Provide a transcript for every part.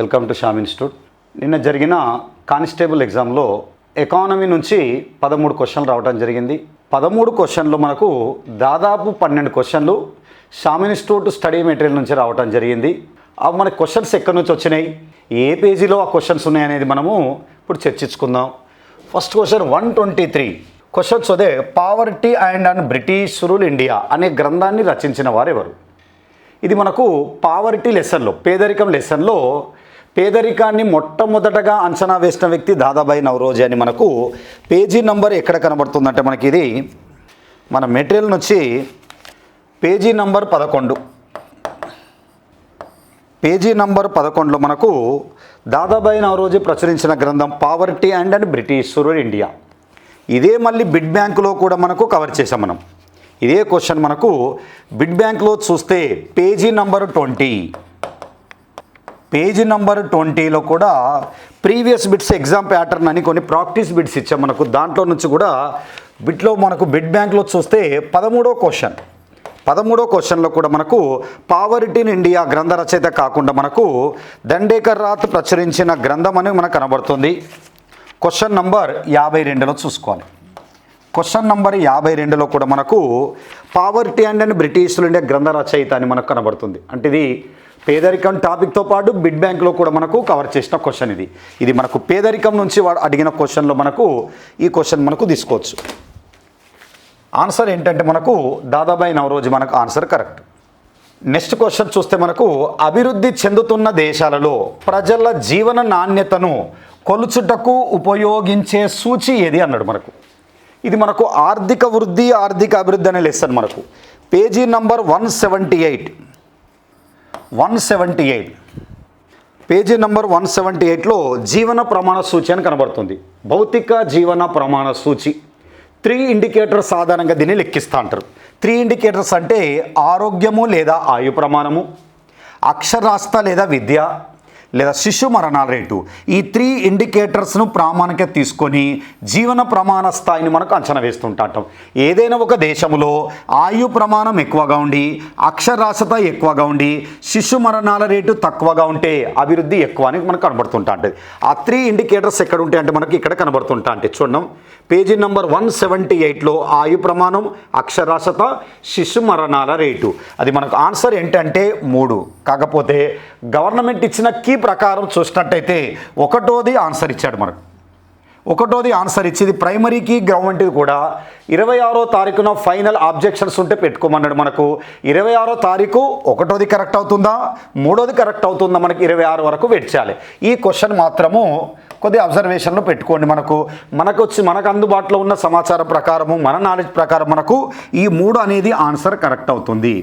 Welcome to Sam institute. నిన్న జరిగిన constable ఎగ్జామ్లో ఎకానమీ నుంచి పదమూడు క్వశ్చన్లు రావడం జరిగింది. పదమూడు క్వశ్చన్లు మనకు దాదాపు పన్నెండు క్వశ్చన్లు షామ్ ఇన్స్టిట్యూట్ స్టడీ మెటీరియల్ నుంచి రావడం జరిగింది. అవి మన క్వశ్చన్స్ ఎక్కడి నుంచి వచ్చినాయి? ఏ పేజీలో ఆ క్వశ్చన్స్ ఉన్నాయనేది మనము ఇప్పుడు చర్చించుకుందాం. First question one twenty three. Questions అదే poverty and and British rule India అనే గ్రంథాన్ని రచించిన వారు ఎవరు ఇది మనకు పావర్టీ లెసన్లో పేదరికం లెసన్లో పేదరికాన్ని మొట్టమొదటగా అంచనా వేసిన వ్యక్తి దాదాబాయి నవరోజీ అని మనకు పేజీ నంబర్ ఎక్కడ కనబడుతుందంటే మనకి ఇది మన మెటీరియల్ నుంచి పేజీ నంబర్ పదకొండు. పేజీ నంబర్ పదకొండులో మనకు దాదాబాయి నవరోజీ ప్రచురించిన గ్రంథం poverty and and British rural India. ఇదే మళ్ళీ బిడ్ బ్యాంకులో కూడా మనకు కవర్ చేసాం మనం. ఇదే క్వశ్చన్ మనకు బిడ్ బ్యాంక్లో చూస్తే page number twenty. Page number ట్వంటీలో కూడా ప్రీవియస్ బిట్స్ ఎగ్జామ్ ప్యాటర్న్ అని కొన్ని ప్రాక్టీస్ బిట్స్ ఇచ్చాం మనకు. దాంట్లో నుంచి కూడా బిట్లో మనకు బిడ్ బ్యాంక్లో చూస్తే పదమూడో క్వశ్చన్. పదమూడో క్వశ్చన్లో కూడా మనకు పావర్టీన్ ఇండియా గ్రంథ రచయిత కాకుండా మనకు దండేకర్ రాత్ ప్రచురించిన గ్రంథం అని మనకు కనబడుతుంది. క్వశ్చన్ నంబర్ యాభై రెండులో చూసుకోవాలి. క్వశ్చన్ నంబర్ యాభై రెండులో కూడా మనకు poverty and and British India గ్రంథ రచయిత అని మనకు కనబడుతుంది. అంటే ఇది పేదరికం టాపిక్తో పాటు బిడ్ బ్యాంక్లో కూడా మనకు కవర్ చేసిన క్వశ్చన్ ఇది. ఇది మనకు పేదరికం నుంచి వాడు అడిగిన క్వశ్చన్లో మనకు ఈ క్వశ్చన్ మనకు తీసుకోవచ్చు. ఆన్సర్ ఏంటంటే మనకు దాదాబాయి నవరోజు మనకు ఆన్సర్ కరెక్ట్ నెక్స్ట్ క్వశ్చన్ చూస్తే మనకు అభివృద్ధి చెందుతున్న దేశాలలో ప్రజల జీవన నాణ్యతను కొలుచుటకు ఉపయోగించే సూచి ఏది అన్నాడు మనకు. ఇది మనకు ఆర్థిక వృద్ధి ఆర్థిక అభివృద్ధి అనే లెసన్ మనకు. Page number one seventy eight. One seventy eight. Page number one seventy ఎయిట్లో జీవన ప్రమాణ సూచి అని కనబడుతుంది. భౌతిక జీవన ప్రమాణ సూచి. త్రీ ఇండికేటర్స్ ఆధారంగా దీన్ని లెక్కిస్తూ అంటారు. త్రీ ఇండికేటర్స్ అంటే ఆరోగ్యము లేదా ఆయు ప్రమాణము అక్షరాస్యత లేదా విద్య లేదా శిశు మరణాల రేటు. ఈ త్రీ ఇండికేటర్స్ను ప్రామాణిక తీసుకొని జీవన ప్రమాణ స్థాయిని మనకు అంచనా వేస్తుంటాం ఏదైనా ఒక దేశంలో ఆయు ప్రమాణం ఎక్కువగా ఉండి అక్షరాస్యత ఎక్కువగా ఉండి శిశు మరణాల రేటు తక్కువగా ఉంటే అభివృద్ధి ఎక్కువ అని మనకు కనబడుతుంటా ఉంటుంది ఆ త్రీ ఇండికేటర్స్ ఎక్కడ ఉంటాయి అంటే మనకి ఇక్కడ కనబడుతుంటా అంటే చూడండి. పేజీ నెంబర్ వన్ సెవెంటీ ఎయిట్లో ఆయు ప్రమాణం అక్షరాస్యత శిశు మరణాల రేటు. అది మనకు ఆన్సర్ ఏంటంటే మూడు. కాకపోతే గవర్నమెంట్ ఇచ్చిన కీ ప్రకారం చూసినట్టయితే ఒకటోది ఆన్సర్ ఇచ్చాడు మనకు. ఒకటోది ఆన్సర్ ఇచ్చేది ప్రైమరీకి గవర్నమెంట్కి కూడా ఇరవై ఆరో తారీఖున ఫైనల్ ఆబ్జెక్షన్స్ ఉంటే పెట్టుకోమన్నాడు మనకు. ఇరవై ఆరో తారీఖు ఒకటోది కరెక్ట్ అవుతుందా? మూడోది కరెక్ట్ అవుతుందా మనకి ఇరవై ఆరు వరకు వెయిట్ ఈ క్వశ్చన్ మాత్రము కొద్ది అబ్జర్వేషన్లో పెట్టుకోండి మనకు. మనకు వచ్చి మనకు అందుబాటులో ఉన్న సమాచారం ప్రకారము మన నాలెడ్జ్ ప్రకారం మనకు ఈ మూడు అనేది ఆన్సర్ కరెక్ట్ అవుతుంది.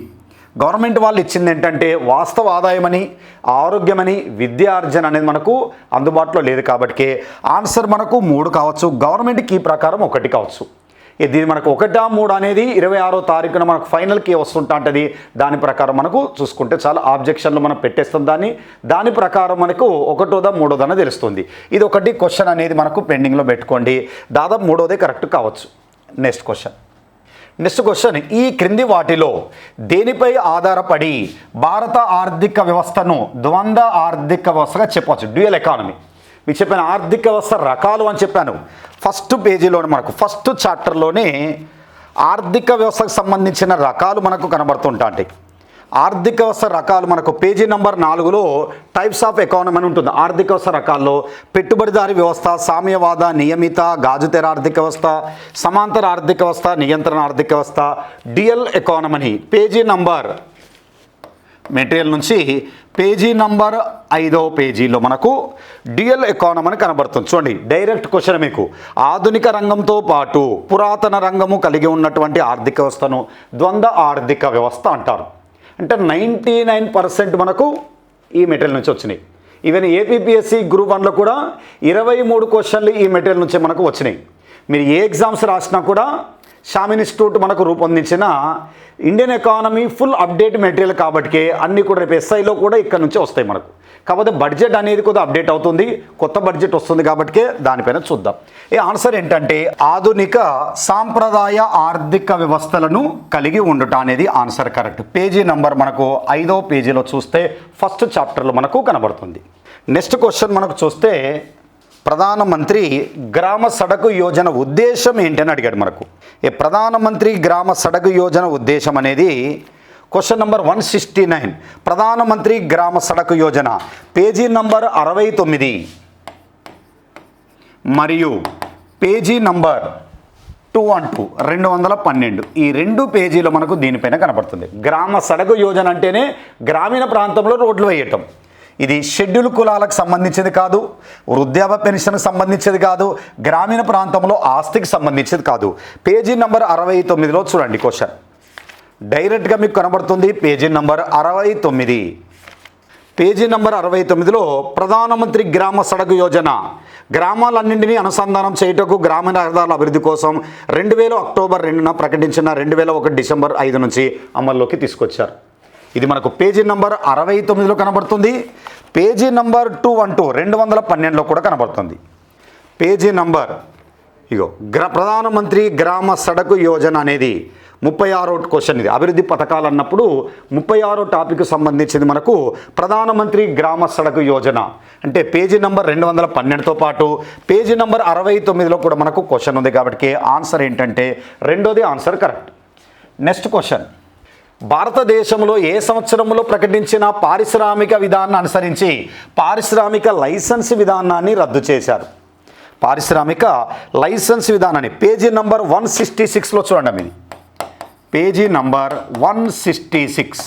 గవర్నమెంట్ వాళ్ళు ఇచ్చింది ఏంటంటే వాస్తవ ఆదాయమని ఆరోగ్యమని విద్యార్జన అనేది మనకు అందుబాటులో లేదు కాబట్టి ఆన్సర్ మనకు మూడు కావచ్చు గవర్నమెంట్ కీ ప్రకారం ఒకటి కావచ్చు. ఇది మనకు ఒకటా మూడు అనేది ఇరవై ఆరో తారీఖున మనకు ఫైనల్కి వస్తుంటుంటుంది దాని ప్రకారం మనకు చూసుకుంటే చాలా ఆబ్జెక్షన్లు మనం పెట్టేస్తాం దాన్ని. దాని ప్రకారం మనకు ఒకటోదా మూడోదని తెలుస్తుంది. ఇది ఒకటి క్వశ్చన్ అనేది మనకు పెండింగ్లో పెట్టుకోండి. దాదాపు మూడోదే కరెక్ట్ కావచ్చు. Next question. Next question. ఈ క్రింది వాటిలో దేనిపై ఆధారపడి భారత ఆర్థిక వ్యవస్థను ద్వంద్వ ఆర్థిక వ్యవస్థగా చెప్పవచ్చు? Dual economy. మీకు చెప్పాను ఆర్థిక వ్యవస్థ రకాలు అని చెప్పాను. ఫస్ట్ పేజీలోనే మనకు ఫస్ట్ చాప్టర్లోనే ఆర్థిక వ్యవస్థకు సంబంధించిన రకాలు మనకు కనబడుతుంటాయి ఆర్థిక వ్యవస్థ రకాలు మనకు పేజీ నెంబర్ నాలుగులో టైప్స్ ఆఫ్ ఎకానమీ అని ఉంటుంది. ఆర్థిక వ్యవస్థ రకాల్లో పెట్టుబడిదారి వ్యవస్థ సామ్యవాద నియమిత గాజుతెర ఆర్థిక వ్యవస్థ సమాంతర ఆర్థిక వ్యవస్థ నియంత్రణ ఆర్థిక వ్యవస్థ dual economy page number material నుంచి పేజీ నంబర్ ఐదో పేజీలో మనకు డ్యూయల్ ఎకానమీ కనబడుతుంది. చూడండి డైరెక్ట్ క్వశ్చన్ మీకు. ఆధునిక రంగంతో పాటు పురాతన రంగము కలిగి ఉన్నటువంటి ఆర్థిక వ్యవస్థను ద్వంద్వ ఆర్థిక వ్యవస్థ అంటారు. అంటే నైంటీ నైన్ పర్సెంట్ మనకు ఈ మెటీరియల్ నుంచి వచ్చినాయి. ఈవెన్ ఏపీపీఎస్సీ గ్రూప్ వన్లో కూడా ఇరవై మూడు క్వశ్చన్లు ఈ మెటీరియల్ నుంచి మనకు వచ్చినాయి. మీరు ఏ ఎగ్జామ్స్ రాసినా కూడా షామ్ ఇన్స్టిట్యూట్ మనకు రూపొందించిన Indian economy full update material కాబట్టి అన్నీ కూడా రేపు ఎస్ఐలో కూడా ఇక్కడ నుంచి వస్తాయి మనకు. కాకపోతే బడ్జెట్ అనేది కొద్దిగా అప్డేట్ అవుతుంది. కొత్త బడ్జెట్ వస్తుంది కాబట్టి దానిపైన చూద్దాం. ఈ ఆన్సర్ ఏంటంటే ఆధునిక సాంప్రదాయ ఆర్థిక వ్యవస్థలను కలిగి ఉండటం అనేది ఆన్సర్ కరెక్ట్ పేజీ నంబర్ మనకు ఐదో పేజీలో చూస్తే ఫస్ట్ చాప్టర్లో మనకు కనబడుతుంది. నెక్స్ట్ క్వశ్చన్ మనకు చూస్తే ప్రధానమంత్రి గ్రామ సడకు యోజన ఉద్దేశం ఏంటని అడిగాడు మనకు. ఈ ప్రధానమంత్రి గ్రామ సడకు యోజన ఉద్దేశం అనేది question number one sixty nine. Pradhan Mantri Gram Sadak Yojana. Page number అరవై తొమ్మిది. మరియు page number two one two రెండు వందల పన్నెండు. ఈ రెండు పేజీలు మనకు దీనిపైన కనపడుతుంది. గ్రామ సడకు యోజన అంటేనే గ్రామీణ ప్రాంతంలో రోడ్లు వేయటం. ఇది షెడ్యూల్ కులాలకు సంబంధించింది కాదు వృద్ధాప్య పెన్షన్కి సంబంధించేది కాదు గ్రామీణ ప్రాంతంలో ఆస్తికి సంబంధించేది కాదు. పేజీ నంబర్ అరవై తొమ్మిదిలో చూడండి క్వశ్చన్. డైరెక్ట్గా మీకు కనబడుతుంది పేజీ నంబర్ అరవై తొమ్మిది. పేజీ నంబర్ అరవై తొమ్మిదిలో ప్రధానమంత్రి గ్రామ సడక్ యోజన. గ్రామాలన్నింటినీ అనుసంధానం చేయుటకు గ్రామీణ రహదారుల అభివృద్ధి కోసం రెండు వేల అక్టోబర్ రెండున ప్రకటించిన రెండు వేల ఒకటి డిసెంబర్ ఐదు నుంచి అమల్లోకి తీసుకొచ్చారు. ఇది మనకు పేజీ నంబర్ అరవై తొమ్మిదిలో కనబడుతుంది. Page number two one two రెండు వందల పన్నెండులో కూడా కనబడుతుంది. పేజీ నంబర్ ఇగో గ్ర ప్రధానమంత్రి గ్రామ సడకు యోజన అనేది ముప్పై ఆరో క్వశ్చన్ ఇది. అభివృద్ధి పథకాలు అన్నప్పుడు ముప్పై ఆరో టాపిక్ సంబంధించింది మనకు ప్రధానమంత్రి గ్రామ సడకు యోజన. అంటే పేజీ నంబర్ రెండు వందల పన్నెండుతో పాటు పేజీ నంబర్ అరవై తొమ్మిదిలో కూడా మనకు క్వశ్చన్ ఉంది కాబట్టి ఆన్సర్ ఏంటంటే రెండోది ఆన్సర్ కరెక్ట్. Next question. భారతదేశంలో ఏ సంవత్సరంలో ప్రకటించిన పారిశ్రామిక విధానాన్ని అనుసరించి పారిశ్రామిక లైసెన్స్ విధానాన్ని రద్దు చేశారు? పారిశ్రామిక లైసెన్స్ విధానాన్ని పేజీ నంబర్ వన్ సిక్స్టీ సిక్స్లో చూడండి మీది page number one sixty six.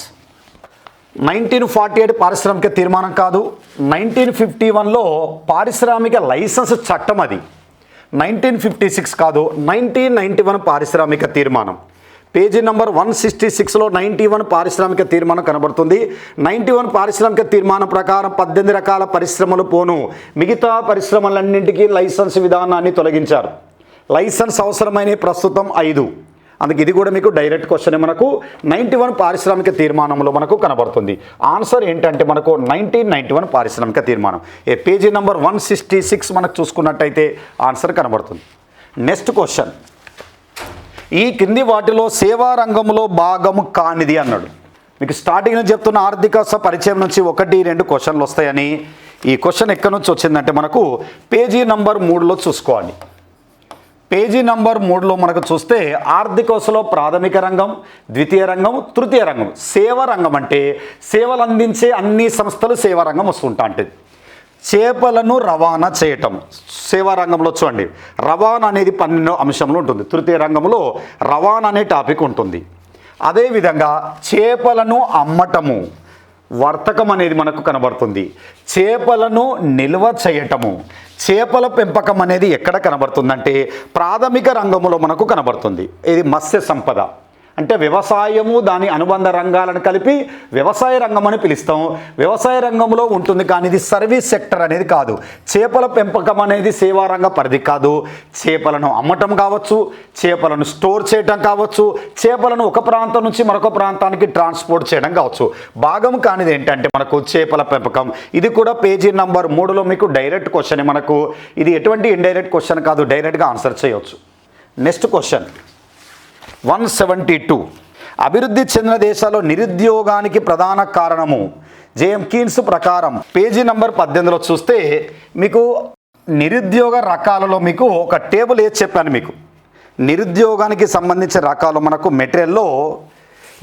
Nineteen forty eight పారిశ్రామిక తీర్మానం కాదు. నైన్టీన్ ఫిఫ్టీ వన్లో పారిశ్రామిక లైసెన్స్ చట్టం అది. నైన్టీన్ ఫిఫ్టీ సిక్స్ కాదు. నైన్టీన్ నైంటీ వన్ పారిశ్రామిక తీర్మానం. పేజీ నంబర్ వన్ సిక్స్టీ సిక్స్లో నైంటీ వన్ పారిశ్రామిక తీర్మానం కనబడుతుంది. నైంటీ వన్ పారిశ్రామిక తీర్మానం ప్రకారం పద్దెనిమిది రకాల పరిశ్రమలు పోను. మిగతా పరిశ్రమలన్నింటికీ లైసెన్స్ విధానాన్ని తొలగించారు. లైసెన్స్ అవసరమైన ప్రస్తుతం ఐదు. అందుకే ఇది కూడా మీకు డైరెక్ట్ క్వశ్చన్ మనకు. నైంటీ వన్ పారిశ్రామిక తీర్మానంలో మనకు కనబడుతుంది. ఆన్సర్ ఏంటంటే మనకు నైన్టీన్ నైంటీ వన్ పారిశ్రామిక తీర్మానం. ఏ page number one sixty six మనకు చూసుకున్నట్టయితే ఆన్సర్ కనబడుతుంది. Next question. ఈ కింది వాటిలో సేవా రంగంలో భాగము కానిది అన్నాడు. మీకు స్టార్టింగ్లో చెప్తున్న ఆర్థిక పరిచయం నుంచి ఒకటి రెండు క్వశ్చన్లు వస్తాయని ఈ క్వశ్చన్ ఎక్కడి నుంచి వచ్చిందంటే మనకు పేజీ నంబర్ మూడులో చూసుకోవాలి. పేజీ నంబర్ మూడులో మనకు చూస్తే ఆర్థికోశలో ప్రాథమిక రంగం ద్వితీయ రంగం తృతీయ రంగం. సేవ రంగం అంటే సేవలు అందించే అన్ని సంస్థలు సేవా రంగం వస్తుంటా అంటే చేపలను రవాణా చేయటం. సేవా రంగంలో చూడండి. రవాణా అనేది పన్నెండో అంశంలో ఉంటుంది. తృతీయ రంగంలో రవాణా అనే టాపిక్ ఉంటుంది. అదేవిధంగా చేపలను అమ్మటము వర్తకం అనేది మనకు కనబడుతుంది. చేపలను నిల్వ చేయటము చేపల పెంపకం అనేది ఎక్కడ కనబడుతుందంటే ప్రాథమిక రంగంలో మనకు కనబడుతుంది. ఇది మత్స్య సంపద. అంటే వ్యవసాయము దాని అనుబంధ రంగాలను కలిపి వ్యవసాయ రంగం అని పిలుస్తాం. వ్యవసాయ రంగంలో ఉంటుంది కానీ ఇది సర్వీస్ సెక్టర్ అనేది కాదు. చేపల పెంపకం అనేది సేవారంగ పరిధి కాదు. చేపలను అమ్మటం కావచ్చు చేపలను స్టోర్ చేయటం కావచ్చు చేపలను ఒక ప్రాంతం నుంచి మరొక ప్రాంతానికి ట్రాన్స్పోర్ట్ చేయడం కావచ్చు. భాగం కానిది ఏంటంటే మనకు చేపల పెంపకం. ఇది కూడా పేజీ నంబర్ మూడులో మీకు డైరెక్ట్ క్వశ్చన్ మనకు. ఇది ఎటువంటి ఇండైరెక్ట్ క్వశ్చన్ కాదు డైరెక్ట్గా ఆన్సర్ చేయవచ్చు next question. One seventy two. అభివృద్ధి చెందిన దేశాల్లో నిరుద్యోగానికి ప్రధాన కారణము జేఎం కీన్స్ ప్రకారం పేజీ నంబర్ పద్దెనిమిదిలో చూస్తే మీకు నిరుద్యోగ రకాలలో మీకు ఒక టేబుల్ వేసి చెప్పాను మీకు? నిరుద్యోగానికి సంబంధించిన రకాలు మనకు మెటీరియల్లో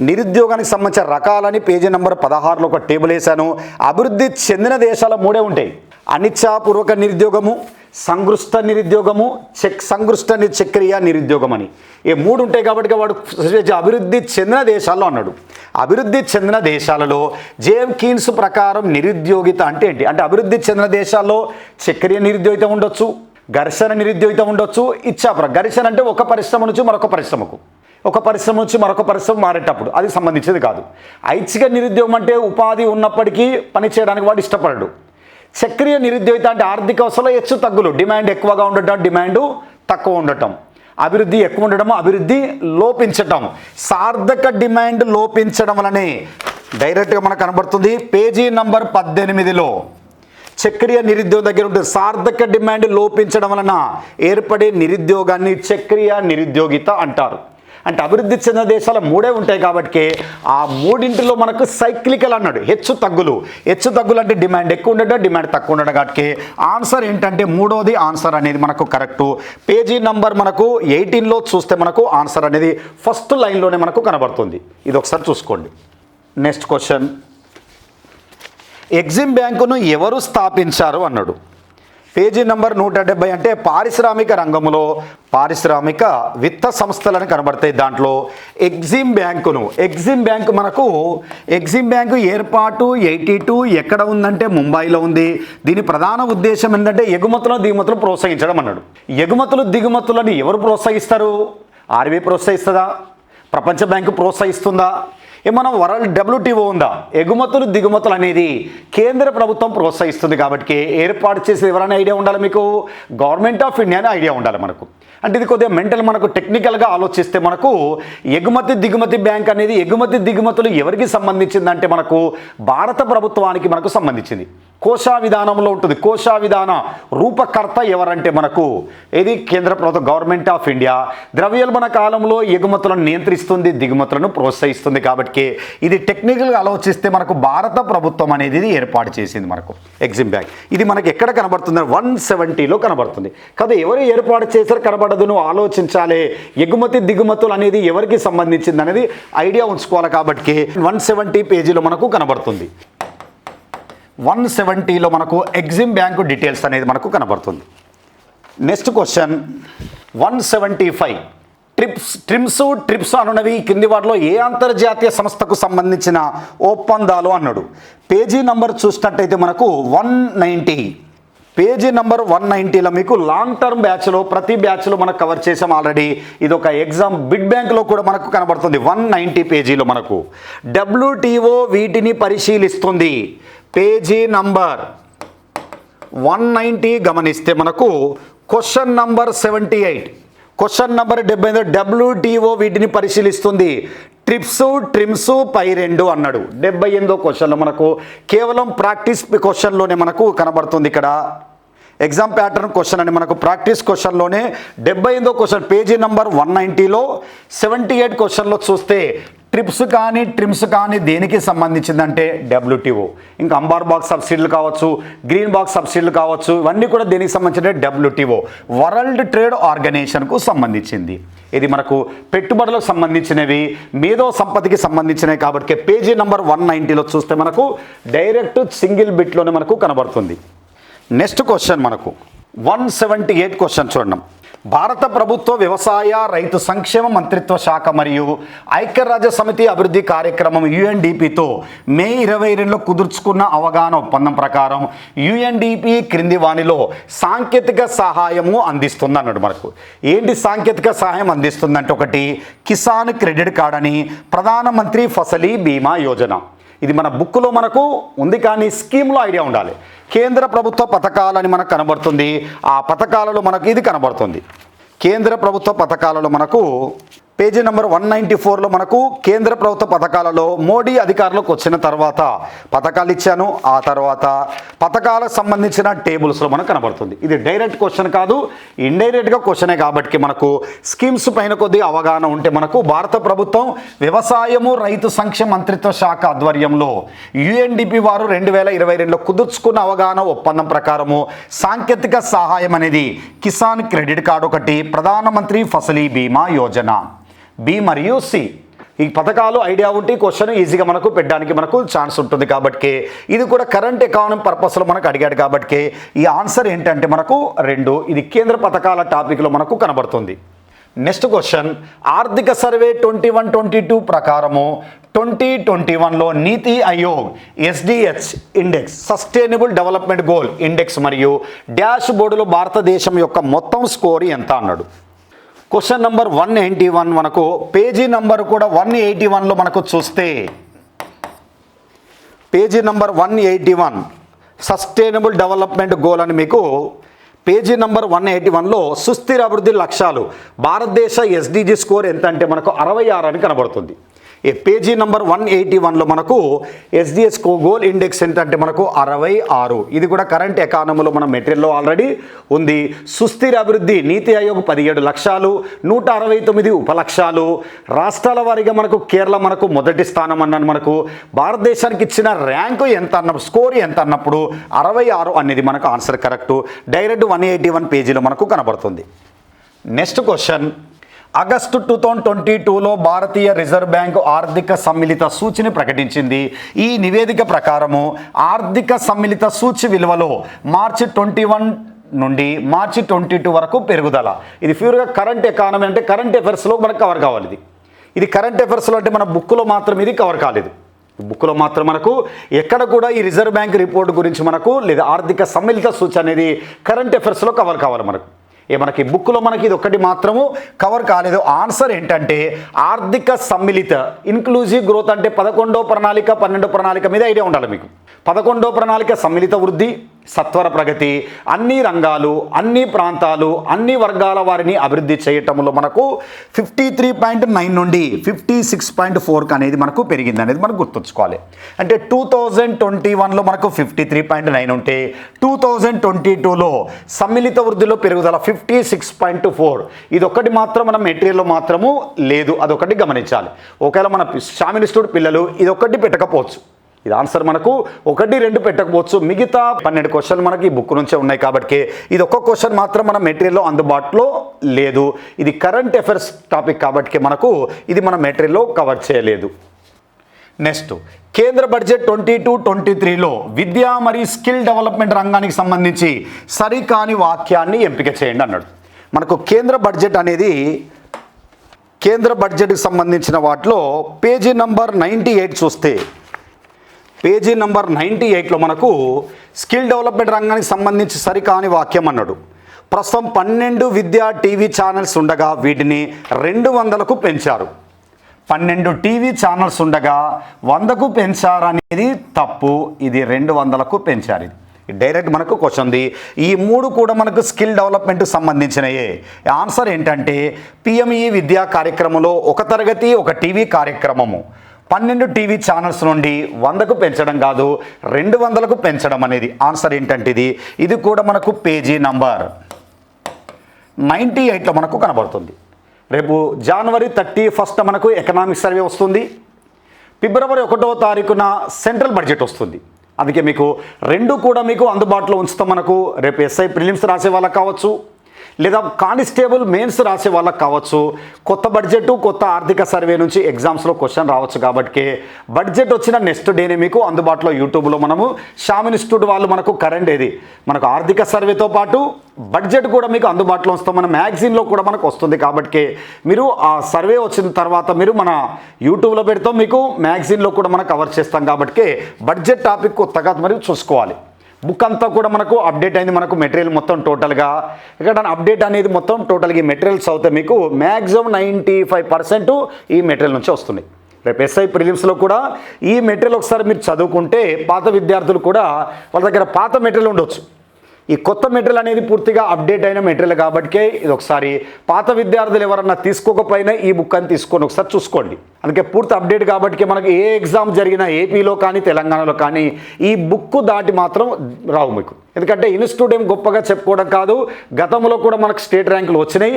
నిరుద్యోగానికి సంబంధించిన రకాలని పేజీ నెంబర్ పదహారులో ఒక టేబుల్ వేశాను. అభివృద్ధి చెందిన దేశాల మూడే ఉంటాయి. అనిచ్ఛాపూర్వక నిరుద్యోగము సంగృష్ట నిరుద్యోగము చెక్ సంగృష్ట ని- నిరుద్యోగం అని ఈ మూడు ఉంటాయి కాబట్టి వాడు అభివృద్ధి చెందిన దేశాల్లో అన్నాడు. అభివృద్ధి చెందిన దేశాలలో జేఎం కీన్స్ ప్రకారం నిరుద్యోగిత అంటే ఏంటి? అంటే అభివృద్ధి చెందిన దేశాల్లో చక్రియ నిరుద్యోగిత ఉండొచ్చు ఘర్షణ నిరుద్యోగిత ఉండొచ్చు ఇచ్చాపుర ఘర్షణ అంటే ఒక పరిశ్రమ నుంచి మరొక పరిశ్రమకు. ఒక పరిశ్రమ నుంచి మరొక పరిశ్రమ మారేటప్పుడు. అది సంబంధించేది కాదు. ఐచ్ఛిక నిరుద్యోగం అంటే ఉపాధి ఉన్నప్పటికీ పని చేయడానికి వాడు ఇష్టపడడు. సక్రియ నిరుద్యోగిత అంటే ఆర్థిక అవసరంలో హెచ్చు తగ్గులు. డిమాండ్ ఎక్కువగా ఉండటం డిమాండ్ తక్కువ ఉండటం. అభివృద్ధి ఎక్కువ ఉండడం అభివృద్ధి లోపించటం. సార్థక డిమాండ్ లోపించడం వలనే డైరెక్ట్గా మనకు కనబడుతుంది. పేజీ నంబర్ పద్దెనిమిదిలో చక్రీయ నిరుద్యోగం దగ్గర ఉంటుంది సార్థక డిమాండ్ లోపించడం వలన ఏర్పడే నిరుద్యోగాన్ని చక్రీయ నిరుద్యోగిత అంటారు. అంటే అభివృద్ధి చెందిన దేశాలు మూడే ఉంటాయి కాబట్టి ఆ మూడింటిలో మనకు సైక్లికల్ అన్నాడు. హెచ్చు తగ్గులు. హెచ్చు తగ్గులు అంటే డిమాండ్ ఎక్కువ ఉండడం డిమాండ్ తక్కువ ఉండడం కాబట్టి ఆన్సర్ ఏంటంటే మూడోది ఆన్సర్ అనేది మనకు కరెక్ట్ పేజీ నంబర్ మనకు ఎయిటీన్లో చూస్తే మనకు ఆన్సర్ అనేది ఫస్ట్ లైన్లోనే మనకు కనబడుతుంది. ఇది ఒకసారి చూసుకోండి. నెక్స్ట్ క్వశ్చన్ ఎగ్జిమ్ బ్యాంకును ఎవరు స్థాపించారు అన్నాడు. పేజీ నంబర్ నూట డెబ్బై అంటే పారిశ్రామిక రంగంలో పారిశ్రామిక విత్త సంస్థలను కనబడతాయి దాంట్లో. ఎగ్జిమ్ బ్యాంకును ఎగ్జిమ్ బ్యాంకు మనకు ఎగ్జిమ్ బ్యాంకు ఏర్పాటు ఎయిటీ టూ ఎక్కడ ఉందంటే ముంబైలో ఉంది. దీని ప్రధాన ఉద్దేశం ఏంటంటే ఎగుమతులను దిగుమతులు ప్రోత్సహించడం అన్నాడు. ఎగుమతులు దిగుమతులను ఎవరు ప్రోత్సహిస్తారు? ఆర్బీఐ ప్రోత్సహిస్తుందా? ప్రపంచ బ్యాంకు ప్రోత్సహిస్తుందా? మనం వరల్డ్ డబ్ల్యూటీఓ ఉందా? ఎగుమతులు దిగుమతులు అనేది కేంద్ర ప్రభుత్వం ప్రోత్సహిస్తుంది కాబట్టి ఏర్పాటు చేసే ఎవరైనా ఐడియా ఉండాలి మీకు? గవర్నమెంట్ ఆఫ్ ఇండియా అనే ఐడియా ఉండాలి మనకు. అంటే ఇది కొద్దిగా మెంటల్ మనకు టెక్నికల్గా ఆలోచిస్తే మనకు ఎగుమతి దిగుమతి బ్యాంక్ అనేది ఎగుమతి దిగుమతులు ఎవరికి సంబంధించిందంటే మనకు భారత ప్రభుత్వానికి మనకు సంబంధించింది. కోశా విధానంలో ఉంటుంది. కోశా విధాన రూపకర్త ఎవరంటే మనకు? ఇది కేంద్ర ప్రభుత్వం గవర్నమెంట్ ఆఫ్ ఇండియా. ద్రవ్యోల్బణ కాలంలో ఎగుమతులను నియంత్రిస్తుంది దిగుమతులను ప్రోత్సహిస్తుంది కాబట్టి ఇది టెక్నికల్గా ఆలోచిస్తే మనకు భారత ప్రభుత్వం అనేది ఇది ఏర్పాటు చేసింది మనకు. ఎగ్జిమ్ బ్యాంక్ ఇది మనకి ఎక్కడ కనబడుతుంది వన్ సెవెంటీలో కనబడుతుంది. కదా ఎవరు ఏర్పాటు చేశారు కనబడదు నువ్వు ఆలోచించాలి. ఎగుమతి దిగుమతులు అనేది ఎవరికి సంబంధించింది అనేది ఐడియా ఉంచుకోవాలి కాబట్టి వన్ సెవెంటీ పేజీలో మనకు కనబడుతుంది. వన్ సెవెంటీలో మనకు ఎగ్జిమ్ బ్యాంకు డీటెయిల్స్ అనేది మనకు కనబడుతుంది. Next question one seventy five. TRIPS TRIMS TRIPS అనున్నవి కింది వాటిలో ఏ అంతర్జాతీయ సంస్థకు సంబంధించిన ఒప్పందాలు అన్నాడు. పేజీ నంబర్ చూసినట్టయితే మనకు one ninety. Page number one నైంటీలో మీకు లాంగ్ టర్మ్ బ్యాచ్లో ప్రతి బ్యాచ్లో మనకు కవర్ చేసాం ఆల్రెడీ. ఇది ఒక ఎగ్జామ్ బిడ్ బ్యాంక్లో కూడా మనకు కనబడుతుంది వన్ నైంటీ పేజీలో మనకు. డబ్ల్యూటీఓ వీటిని పరిశీలిస్తుంది. పేజీ నంబర్ వన్ నైంటీ గమనిస్తే మనకు question number seventy eight. Question number డెబ్బై ఎనిమిది డబ్ల్యూటీఓ వీటిని పరిశీలిస్తుంది. ట్రిప్స్ ట్రిమ్స్ పై రెండు అన్నాడు. డెబ్బై ఎనిమిదో క్వశ్చన్లో మనకు కేవలం ప్రాక్టీస్ క్వశ్చన్లోనే మనకు కనబడుతుంది ఇక్కడ. ఎగ్జామ్ ప్యాటర్న్ క్వశ్చన్ అని మనకు ప్రాక్టీస్ క్వశ్చన్లోనే డెబ్బై ఎనిమిదో క్వశ్చన్ పేజీ నంబర్ వన్ నైంటీలో సెవెంటీ ఎయిట్ క్వశ్చన్లో చూస్తే ట్రిప్స్ కానీ ట్రిమ్స్ కానీ దేనికి సంబంధించిందంటే డబ్ల్యూటీఓ. ఇంకా అంబార్ బాక్స్ సబ్సిడీలు కావచ్చు గ్రీన్ బాక్స్ సబ్సిడీలు కావచ్చు ఇవన్నీ కూడా దేనికి సంబంధించిన డబ్ల్యూటీఓ. వరల్డ్ ట్రేడ్ ఆర్గనైజేషన్కు సంబంధించింది. ఇది మనకు పెట్టుబడులకు సంబంధించినవి మేధో సంపత్తికి సంబంధించినవి కాబట్టి పేజీ నంబర్ వన్ నైంటీలో చూస్తే మనకు డైరెక్ట్ సింగిల్ బిట్లోనే మనకు కనబడుతుంది. నెక్స్ట్ క్వశ్చన్ మనకు. వన్ సెవెంటీ ఎయిట్ క్వశ్చన్ చూడండి. భారత ప్రభుత్వ వ్యవసాయ రైతు సంక్షేమ మంత్రిత్వ శాఖ మరియు ఐక్యరాజ్య సమితి అభివృద్ధి కార్యక్రమం యుఎన్డిపితో మే ఇరవై రెండులో కుదుర్చుకున్న అవగాహన ఒప్పందం ప్రకారం యుఎన్డిపి క్రింది వాణిలో సాంకేతిక సహాయము అందిస్తుంది అన్నాడు మనకు. ఏంటి సాంకేతిక సహాయం అందిస్తుందంటే ఒకటి కిసాన్ క్రెడిట్ కార్డ్ అని ప్రధానమంత్రి ఫసలీ బీమా యోజన. ఇది మన బుక్లో మనకు ఉంది కానీ స్కీమ్లో ఐడియా ఉండాలి. కేంద్ర ప్రభుత్వ పథకాలని మనకు కనబడుతుంది. ఆ పథకాలలో మనకు ఇది కనబడుతుంది. కేంద్ర ప్రభుత్వ పథకాలలో మనకు పేజీ నెంబర్ వన్ నైంటీ ఫోర్లో మనకు కేంద్ర ప్రభుత్వ పథకాలలో మోడీ అధికారంలోకి వచ్చిన తర్వాత పథకాలు ఇచ్చాను. ఆ తర్వాత పథకాలకు సంబంధించిన టేబుల్స్లో మనకు కనబడుతుంది. ఇది డైరెక్ట్ క్వశ్చన్ కాదు ఇండైరెక్ట్గా క్వశ్చనే కాబట్టి మనకు స్కీమ్స్ పైన కొద్ది అవగాహన ఉంటే మనకు భారత ప్రభుత్వం వ్యవసాయము రైతు సంక్షేమ మంత్రిత్వ శాఖ ఆధ్వర్యంలో యుఎన్డిపి వారు రెండు వేల ఇరవై రెండులో కుదుర్చుకున్న అవగాహన ఒప్పందం ప్రకారము సాంకేతిక సహాయం అనేది కిసాన్ క్రెడిట్ కార్డు ఒకటి ప్రధానమంత్రి ఫసలీ బీమా యోజన. బి మరియు సి. ఈ పథకాలు ఐడియా ఉంటే క్వశ్చన్ ఈజీగా మనకు పెట్టడానికి మనకు ఛాన్స్ ఉంటుంది కాబట్టి ఇది కూడా కరెంట్ ఎకానమీ పర్పస్లో మనకు అడిగాడు కాబట్టి ఈ ఆన్సర్ ఏంటంటే మనకు రెండు. ఇది కేంద్ర పథకాల టాపిక్లో మనకు కనబడుతుంది. Next question. ఆర్థిక survey twenty one twenty two ప్రకారము ట్వంటీ ట్వంటీ వన్లో NITI Aayog SDG index sustainable development goal index మరియు డాష్ బోర్డులో భారతదేశం యొక్క మొత్తం స్కోర్ ఎంత అన్నాడు. Question number one eighty one మనకు పేజీ నంబర్ కూడా వన్ ఎయిటీ వన్లో మనకు చూస్తే. Page number one eighty one sustainable development goal అని మీకు పేజీ నంబర్ వన్ ఎయిటీ వన్లో సుస్థిర అభివృద్ధి లక్ష్యాలు. భారతదేశ ఎస్డిజి స్కోర్ ఎంత అంటే మనకు అరవై ఆరు అని కనబడుతుంది. ఏ పేజీ నంబర్ వన్ ఎయిటీ వన్లో మనకు ఎస్డిఎస్ గోల్ ఇండెక్స్ ఎంత అంటే మనకు అరవై ఆరు. ఇది కూడా కరెంట్ ఎకానమీలో మన మెటీరియల్లో ఆల్రెడీ ఉంది. సుస్థిర అభివృద్ధి నీతి ఆయోగ్ పదిహేడు లక్షలు నూట అరవై తొమ్మిది ఉపలక్షాలు. రాష్ట్రాల వారీగా మనకు కేరళ మనకు మొదటి స్థానం అన్నాను మనకు. భారతదేశానికి ఇచ్చిన ర్యాంకు ఎంత అన్న స్కోర్ ఎంత అన్నప్పుడు అరవై ఆరు అనేది మనకు answer correct. Direct one eighty one పేజీలో మనకు కనబడుతుంది. Next question. August two thousand twenty టూలో భారతీయ రిజర్వ్ బ్యాంకు ఆర్థిక సమ్మిళిత సూచిని ప్రకటించింది. ఈ నివేదిక ప్రకారము ఆర్థిక సమ్మిళిత సూచి విలువలో మార్చి ట్వంటీ వన్ నుండి మార్చి ట్వంటీ టూ వరకు పెరుగుదల. ఇది ఫ్యూర్గా కరెంట్ ఎకానమీ అంటే కరెంట్ అఫైర్స్లో మనకు కవర్ కావాలి ఇది. ఇది కరెంట్ అఫైర్స్లో అంటే మన బుక్లో మాత్రం ఇది కవర్ కాలేదు. బుక్లో మాత్రం మనకు ఎక్కడ కూడా ఈ రిజర్వ్ బ్యాంక్ రిపోర్ట్ గురించి మనకు లేదా ఆర్థిక సమ్మిళిత సూచి అనేది కరెంట్ అఫైర్స్లో కవర్ కావాలి మనకు. ఏ మనకి బుక్లో మనకి ఇది ఒకటి మాత్రము కవర్ కాలేదు. ఆన్సర్ ఏంటంటే ఆర్థిక సమ్మిళిత ఇన్క్లూజివ్ గ్రోత్ అంటే పదకొండో ప్రణాళిక పన్నెండో ప్రణాళిక మీద ఐడియా ఉండాలి మీకు. పదకొండో ప్రణాళిక సమ్మిళిత వృద్ధి సత్వర ప్రగతి అన్ని రంగాలు అన్ని ప్రాంతాలు అన్ని వర్గాల వారిని అభివృద్ధి చేయటంలో మనకు ఫిఫ్టీ త్రీ పాయింట్ నైన్ నుండి ఫిఫ్టీ సిక్స్ పాయింట్ ఫోర్కి అనేది మనకు పెరిగింది అనేది మనం గుర్తుంచుకోవాలి. అంటే టూ థౌజండ్ ట్వంటీ వన్లో మనకు ఫిఫ్టీ త్రీ పాయింట్ నైన్ ఉంటే టూ థౌజండ్ ట్వంటీ టూలో సమ్మిళిత వృద్ధిలో పెరుగుదల ఫిఫ్టీ సిక్స్ పాయింట్ ఫోర్ ఇది ఒకటి మాత్రం మన మెటీరియల్లో మాత్రము లేదు అదొకటి గమనించాలి. ఒకవేళ మన షామినిస్టుడు పిల్లలు ఇది ఒకటి పెట్టకపోవచ్చు. ఇది ఆన్సర్ మనకు ఒకటి రెండు పెట్టకపోవచ్చు. మిగతా పన్నెండు క్వశ్చన్ మనకి ఈ బుక్ నుంచే ఉన్నాయి కాబట్టి ఇది ఒక్క క్వశ్చన్ మాత్రం మన మెటీరియల్లో అందుబాటులో లేదు. ఇది కరెంట్ అఫైర్స్ టాపిక్ కాబట్టి మనకు ఇది మన మెటీరియల్లో కవర్ చేయలేదు. నెక్స్ట్ కేంద్ర బడ్జెట్ ట్వంటీ టూ ట్వంటీ త్రీలో విద్యా మరియు స్కిల్ డెవలప్మెంట్ రంగానికి సంబంధించి సరికాని వాక్యాన్ని ఎంపిక చేయండి అన్నాడు. మనకు కేంద్ర బడ్జెట్ అనేది కేంద్ర బడ్జెట్కి సంబంధించిన వాటిలో పేజీ నంబర్ నైంటీ ఎయిట్ చూస్తే పేజీ నంబర్ నైంటీ ఎయిట్లో మనకు స్కిల్ డెవలప్మెంట్ రంగానికి సంబంధించి సరికాని వాక్యం అన్నాడు. ప్రస్తుతం పన్నెండు విద్యా టీవీ ఛానల్స్ ఉండగా వీటిని రెండు వందలకు పెంచారు. పన్నెండు టీవీ ఛానల్స్ ఉండగా వందకు పెంచారనేది తప్పు. ఇది రెండు వందలకు పెంచారు. ఇది డైరెక్ట్ మనకు క్వశ్చన్ ఉంది ఈ మూడు కూడా మనకు స్కిల్ డెవలప్మెంట్ సంబంధించినయే. ఆన్సర్ ఏంటంటే పిఎంఈ విద్యా కార్యక్రమంలో ఒక తరగతి ఒక టీవీ కార్యక్రమము. పన్నెండు టీవీ ఛానల్స్ నుండి వందకు పెంచడం కాదు రెండు వందలకు పెంచడం అనేది ఆన్సర్ ఏంటంటే ఇది ఇది కూడా మనకు పేజీ నంబర్ నైంటీ ఎయిట్లో మనకు కనబడుతుంది. రేపు జనవరి థర్టీ ఫస్ట్ మనకు ఎకనామిక్ సర్వే వస్తుంది. ఫిబ్రవరి ఒకటో తారీఖున సెంట్రల్ బడ్జెట్ వస్తుంది. అందుకే మీకు రెండు కూడా మీకు అందుబాటులో ఉంచుతాం మనకు. రేపు ఎస్ఐ ప్రిలిమ్స్ రాసే వాళ్ళకి కావచ్చు. లేదా కానిస్టేబుల్ మెయిన్స్ రాసే వాళ్ళకి కావచ్చు. కొత్త బడ్జెట్ కొత్త ఆర్థిక సర్వే నుంచి ఎగ్జామ్స్లో క్వశ్చన్ రావచ్చు కాబట్టి బడ్జెట్ వచ్చిన నెక్స్ట్ డేనే మీకు అందుబాటులో యూట్యూబ్లో మనము. షామ్ ఇన్స్టిట్యూట్ వాళ్ళు మనకు కరెంట్ ఏది? మనకు ఆర్థిక సర్వేతో పాటు బడ్జెట్ కూడా మీకు అందుబాటులో వస్తాం. మన మ్యాగజైన్లో కూడా మనకు వస్తుంది కాబట్టి మీరు ఆ సర్వే వచ్చిన తర్వాత మీరు మన యూట్యూబ్లో పెడతాం. మీకు మ్యాగజైన్లో కూడా మనం కవర్ చేస్తాం కాబట్టి బడ్జెట్ టాపిక్ కొత్తగా మరి చూసుకోవాలి. బుక్ అంతా కూడా మనకు అప్డేట్ అయింది. మనకు మెటీరియల్ మొత్తం టోటల్గా ఇక్కడ అప్డేట్ అనేది మొత్తం టోటల్గా ఈ మెటీరియల్స్ అవుతాయి. మీకు మ్యాక్సిమం నైంటీ ఫైవ్ పర్సెంట్ ఈ మెటీరియల్ నుంచి వస్తున్నాయి రేపు ఎస్ఐ ప్రిలిమ్స్లో కూడా ఈ మెటీరియల్ ఒకసారి మీరు చదువుకుంటే పాత విద్యార్థులు కూడా వాళ్ళ దగ్గర పాత మెటీరియల్ ఉండొచ్చు. ఈ కొత్త మెటీరియల్ అనేది పూర్తిగా అప్డేట్ అయిన మెటీరియల్ కాబట్టి ఇది ఒకసారి పాత విద్యార్థులు ఎవరన్నా తీసుకోకపోయినా ఈ బుక్ అని తీసుకొని ఒకసారి చూసుకోండి. అందుకే పూర్తి అప్డేట్ కాబట్టి మనకు ఏ ఎగ్జామ్ జరిగినా ఏపీలో కానీ తెలంగాణలో కానీ ఈ బుక్ దాటి మాత్రం రావు మీకు. ఎందుకంటే ఇన్స్టిట్యూట్ ఏం గొప్పగా చెప్పుకోవడం కాదు గతంలో కూడా మనకు స్టేట్ ర్యాంకులు వచ్చినాయి.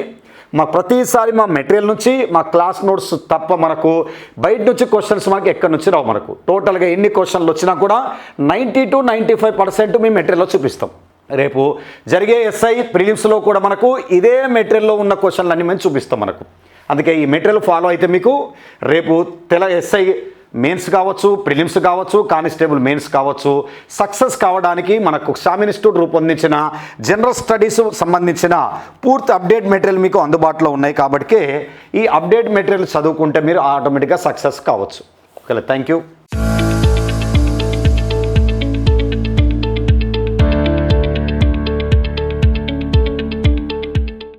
మా ప్రతిసారి మా మెటీరియల్ నుంచి మా క్లాస్ నోట్స్ తప్ప మనకు బయట నుంచి క్వశ్చన్స్ మనకి ఎక్కడి నుంచి రావు మనకు. టోటల్గా ఎన్ని క్వశ్చన్లు వచ్చినా కూడా ninety to ninety five percent మీ మెటీరియల్లో చూపిస్తాం. రేపు జరిగే ఎస్ఐ ప్రిలిమ్స్లో కూడా మనకు ఇదే మెటీరియల్లో ఉన్న క్వశ్చన్లు అన్ని మేము చూపిస్తాం మనకు. అందుకే ఈ మెటీరియల్ ఫాలో అయితే మీకు రేపు తెల ఎస్ఐ మెయిన్స్ కావచ్చు ప్రిలిమ్స్ కావచ్చు కానిస్టేబుల్ మెయిన్స్ కావచ్చు సక్సెస్ కావడానికి మనకు షామ్ ఇన్స్టిట్యూట్ రూపొందించిన జనరల్ స్టడీస్ సంబంధించిన పూర్తి అప్డేట్ మెటీరియల్ మీకు అందుబాటులో ఉన్నాయి కాబట్టి ఈ అప్డేట్ మెటీరియల్ చదువుకుంటే మీరు ఆటోమేటిక్గా సక్సెస్ కావచ్చు. Okay thank you